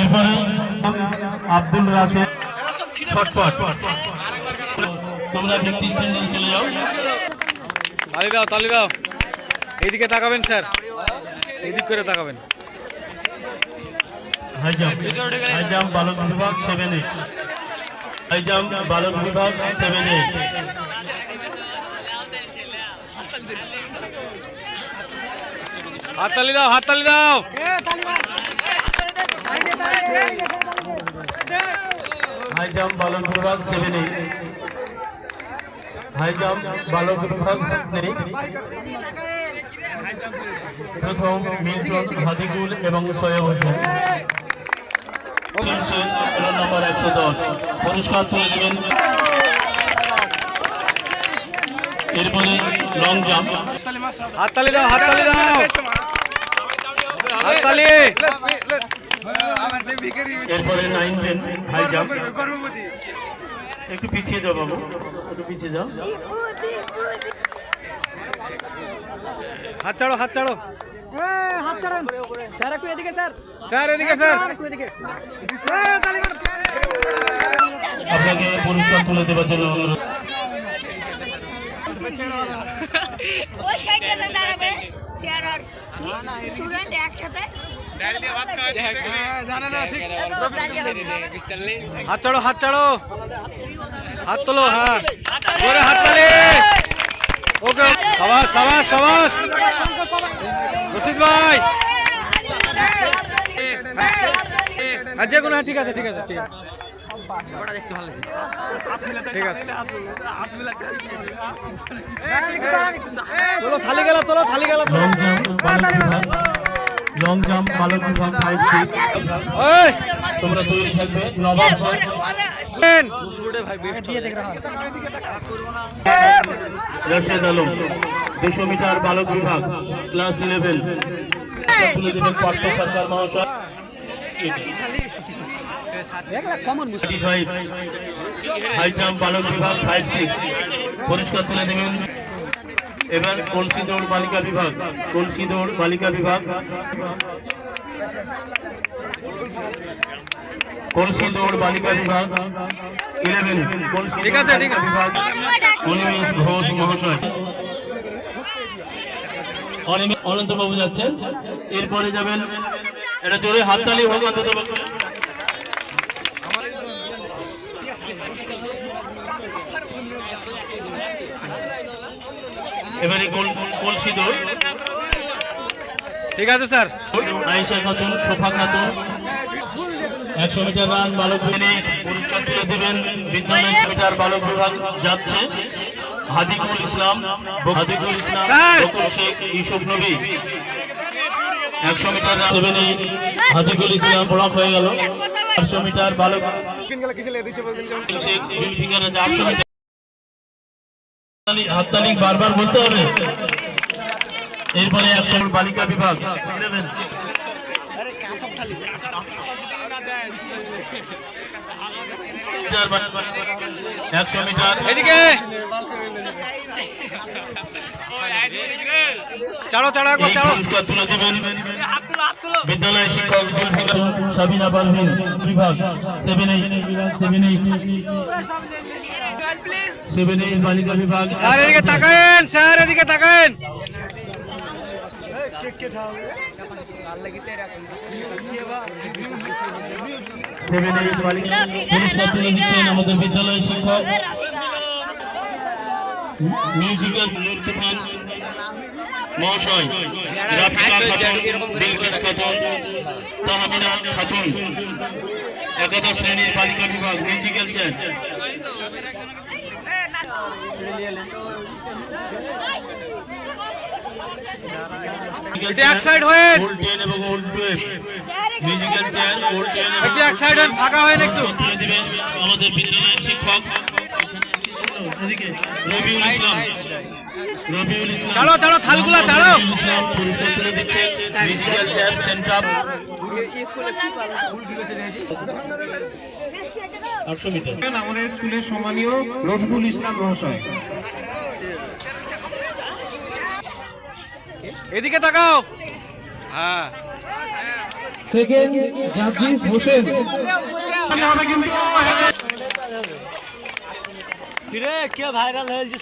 এরপরে আব্দুল রাশেদ। ছটপট তোমরা ভিত্তি চলে যাও। তালি দাও তালি দাও। এইদিকে তাকাবেন স্যার। এইদিক করে তাকাবেন। হাই জাম্প হাই জাম্প বালক বিভাগ সেভেন এইট হাই জাম্প বালক বিভাগ সেভেন এইট হাত তালি দাও হাততালি দাও। হাই জাম্প বালক বিভাগ সেভেন হাই জাম্প বালক বিভাগ সেভেন প্রথম মিল্টন হাদিকুল এবং সৈয়দ হোসেন। নম্বর একশো দশ। পুরস্কার তুলে দেবেন। এরপরে লং জাম্প। হাততালি দাও হাততালি দাও। এরপরে নাইন টেন হাই জাম্প একটু পিছিয়ে যাও বাবু। একটু পিছিয়ে যাও। হাত ছাড়ো হাত ছাড়ো। হাত ছাড়েন স্যার একটু এদিকে স্যার। স্যার এদিকে স্যার। স্যার একটু এদিকে। এই, তালি মার। আপনাকে পুরস্কার তুলে দেওয়ার জন্য অনুরোধ। আর স্টুডেন্ট একসাথে। হাত ছাড়ো হাত ছাড়ো হাত তোলো হ্যাঁ। জোরে হাত তালি। ওকে সাবাস সাবাস সাবাস। রশিদ ভাই। হ্যাঁ যে কোনো হ্যাঁ ঠিক আছে ঠিক আছে ঠিক আছে। ঠিক আছে। তোলো থালি গেলা তোলো থালি গেলা তোলো। লং জাম্প বালক বিভাগ ফাইভ তোমরা তৈরি থাকবে নবাব দুশো মিটার বালক বিভাগ ক্লাস ইলেভেন সরকার মহাশয়। হাই জাম্প বালক বিভাগ ফাইভ সিক্স পরিষ্কার তুলে দেবেন এবার কলসি দৌড় বালিকা বিভাগ কলসি দৌড় বালিকা বিভাগ। কলসি দৌড় বালিকা বিভাগ ইলেভেন ঠিক আছে, ঠিক আছে। বিভাগ অনিমেষ ঘোষ মহাশয়। অনন্তবাবু যাচ্ছেন। এরপরে যাবেন এটা জোরে হাততালি হোক অন্তত এবারে গোল- কলসি দৌড় ঠিক আছে স্যার। আয়েশা খাতুন সোফা খাতুন। একশো মিটার রান বালক বিনে পুরস্কার তুলে দেবেন বিদ্যালয় মিটার বালক বিভাগ যাচ্ছে। হাদিকুল ইসলাম হাদিকুল ইসলাম শেখ ইউসুফ নবী। একশো মিটার রান দেবেন হাদিকুল ইসলাম ব্লক হয়ে গেল। একশো মিটার বালক শেখ রাজা আটশো মিটার হাততালি- হাততালি বারবার বলতে হবে। এরপরে একশো বালিকা বিভাগ। একশো মিটার এদিকে। চাড়ো চাড়ো একবার এই তুলে দেবেন বিদ্যালয় শিক্ষক সাবিনা পারভিন বিভাগ। Seven eight seven eight seven eight বালিকা বিভাগ স্যার এদিকে তাকায়েন স্যার এদিকে দিচ্ছেন আমাদের বিদ্যালয় শিক্ষক। মিউজিক্যাল নৃত্যপাল মহাশয় খাতুন বিলকিস খাতুন তাহমিনা খাতুন একাদশ শ্রেণির বালিকা বিভাগ মিউজিক্যাল চেয়ার। এক সাইড এক সাইড ফাঁকা হয়েন একটু। আমাদের বিদ্যালয়ের শিক্ষক। এদিকে রবিউল ইসলাম। রবিউল ইসলাম। চালো, চালো, থালগুলা চালো। রবিউল ইসলাম আটশো মিটার। আমাদের স্কুলের সম্মানীয় রফিকুল ইসলাম মহাশয়। এদিকে তাকাও। হ্যাঁ। সেকেন্ড জাজিস হোসেন।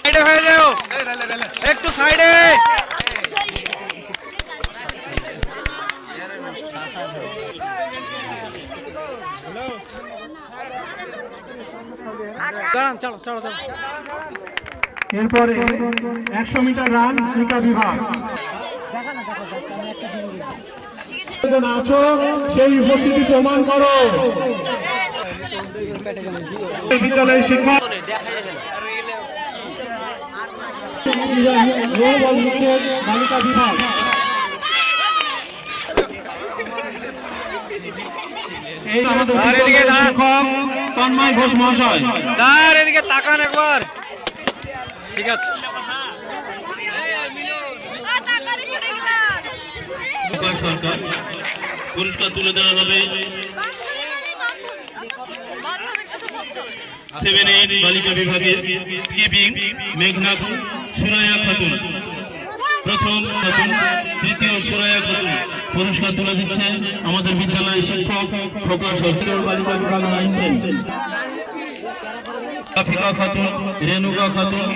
সাইডে হয়ে যাও। একটু সাইডে দাঁড়ান চলো চলো চলো এরপরে একশো মিটার রান ফিকা বিভাগ। আছো সেই উপস্থিতি প্রমাণ করো। বিদ্যালয়ের শিক্ষা বালিকা বিভাগ। এই এদিকে বিদ্যালয়ের দাঁড়ান। শিক্ষক তন্ময় ঘোষ মহাশয়। স্যার এদিকে তাকান একবার। ঠিক আছে। পুরস্কার তুলে দেওয়া হবে। সেভেন এইট বালিকা বিভাগের স্কিপিং মেঘনা সুরায়া খাতুন। প্রথম তৃতীয় সুরায়া পুরস্কার তুলে দিচ্ছে আমাদের বিদ্যালয়ের শিক্ষক প্রকাশ আফিকা খাতুন, রেণুকা খাতুন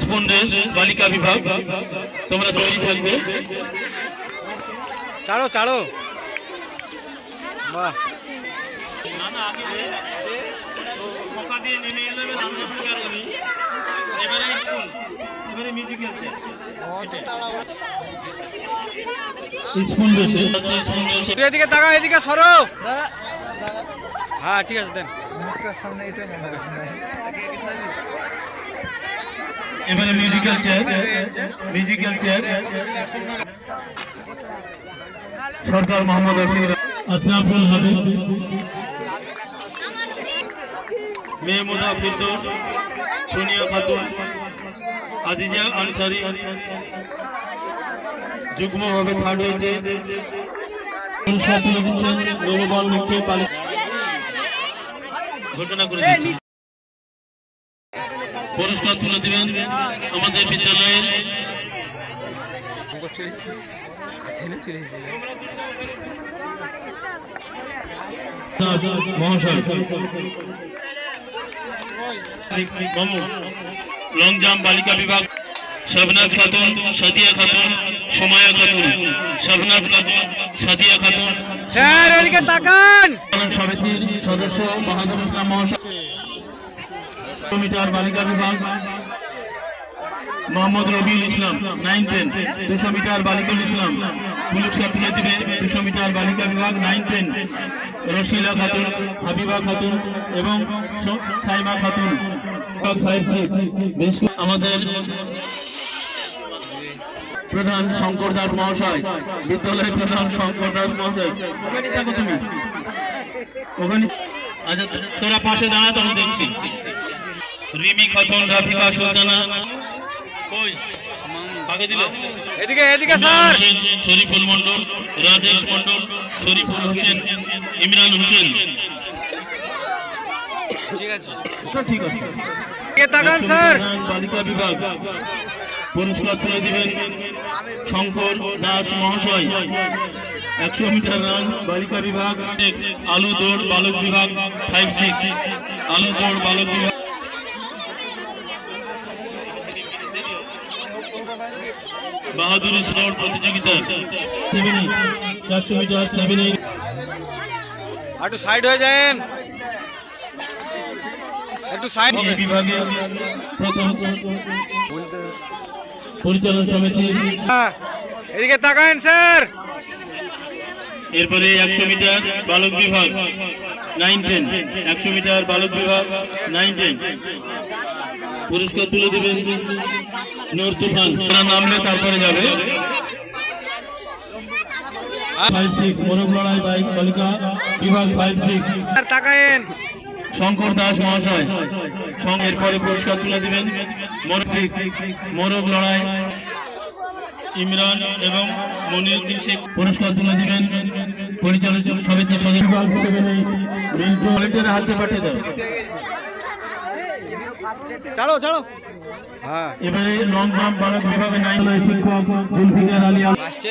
স্পুন বালিকা বিভাগ, তোমরা তৈরি থাকবে। চাড়ো চাড়ো। বাহ। এদিকে তাকা এদিকে সরো। হ্যাঁ ঠিক আছে, দেন। এবারে musical chair musical chair Sarkar Mohammad Rafiq Aslaful Habib. Mehmuda Firdous Sonia Khatun, Aziza Ansari, যুগ্মভাবে third হয়েছে ঘোষণা করে। পুরস্কার আমাদের বিদ্যালয়ের মহাশয় লং জাম্প বালিকা বিভাগ শবনাজ খাতুন সাদিয়া খাতুন সময়া খাতুন। শবনাজ খাতুন সাদিয়া খাতুন। স্যার এদিকে তাকান। সমিতির সদস্য বাহাদুর ইসলাম মহাশয়। মিটার বালিকা বিভাগ মোহাম্মদ রবিউল ইসলাম নাইন টেন দুশো মিটার বালিকুল ইসলাম। পুলিশকে তুলে দিবে দুশো মিটার বালিকা বিভাগ নাইন টেন রশিলা খাতুন, হাবিবা খাতুন এবং সাইমা খাতুন। আমাদের প্রধান শঙ্কর দাস মহাশয়, বিদ্যালয়ের প্রধান শঙ্কর দাস মহাশয় তুমি। আচ্ছা তোরা পাশে দাঁড়া, তখন দেখছি। রিমি খাতুন রাফিকা সুলতানা। এদিকে এদিকে স্যার। শরীফুল মন্ডল রাজেশ মন্ডল শরীফুল হোসেন ইমরান হোসেন। ঠিক আছে। ঠিক আছে। এদিকে তাকান স্যার। বালিকা বিভাগ। পুরস্কার তুলে দিবেন শঙ্কর দাস মহাশয়। একশো মিটার রান বালিকা বিভাগ। আলু দৌড় বালক বিভাগ ফাইভ সিক্স আলু দৌড় বালক বিভাগ। বাহাদুর স্লোর প্রতিযোগিতা। চারশো মিটার সেভেন একটু সাইড হয়ে যান। একটু সাইড এই বিভাগে প্রথম পরিচালন সমিতি। হ্যাঁ এদিকে তাকান স্যার। এরপরে একশো মিটার বালক বিভাগ নাইন টেন একশো মিটার বালক বিভাগ নাইন টেন পুরস্কার তুলে দেবেন নূর তুফান তারা নামলে তারপরে যাবে। শঙ্কর দাস মহাশয় সঙ্গের পরে পুরস্কার তুলে দিবেন। মরফিক মোরগ লড়াই ইমরান এবং মনির শেখ পুরস্কার তুলে দিবেন। পরিচালিত সমিতির সদস্য। হাতে পাঠিয়ে দাও। চালো চালো। হ্যাঁ। এবারে লং জাম্প বালক বিভাগে নাইন শিক্ষক জুলফিকার আলী আসছে।